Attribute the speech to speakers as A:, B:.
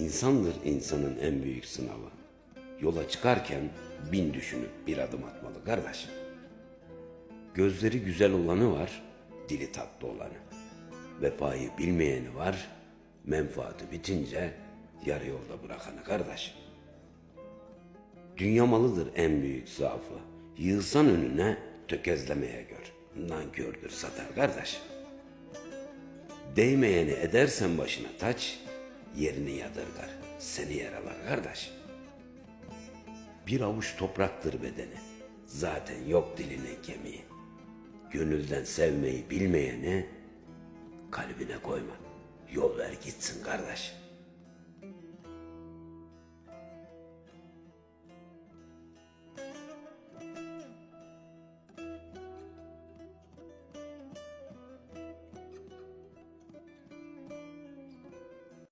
A: İnsandır insanın en büyük sınavı. Yola çıkarken bin düşünüp bir adım atmalı kardeş. Gözleri güzel olanı var, dili tatlı olanı. Vefayı bilmeyeni var, menfaati bitince yarı yolda bırakanı kardeş. Dünya malıdır en büyük zaafı. Yığsan önüne tökezlemeye gör. Nankördür satar kardeş. Değmeyeni edersen başına taç, yerini yadırgar, seni yaralar kardeş. Bir avuç topraktır bedeni, zaten yok dilinin kemiği. Gönülden sevmeyi bilmeyeni kalbine koyma, yol ver gitsin kardeş.''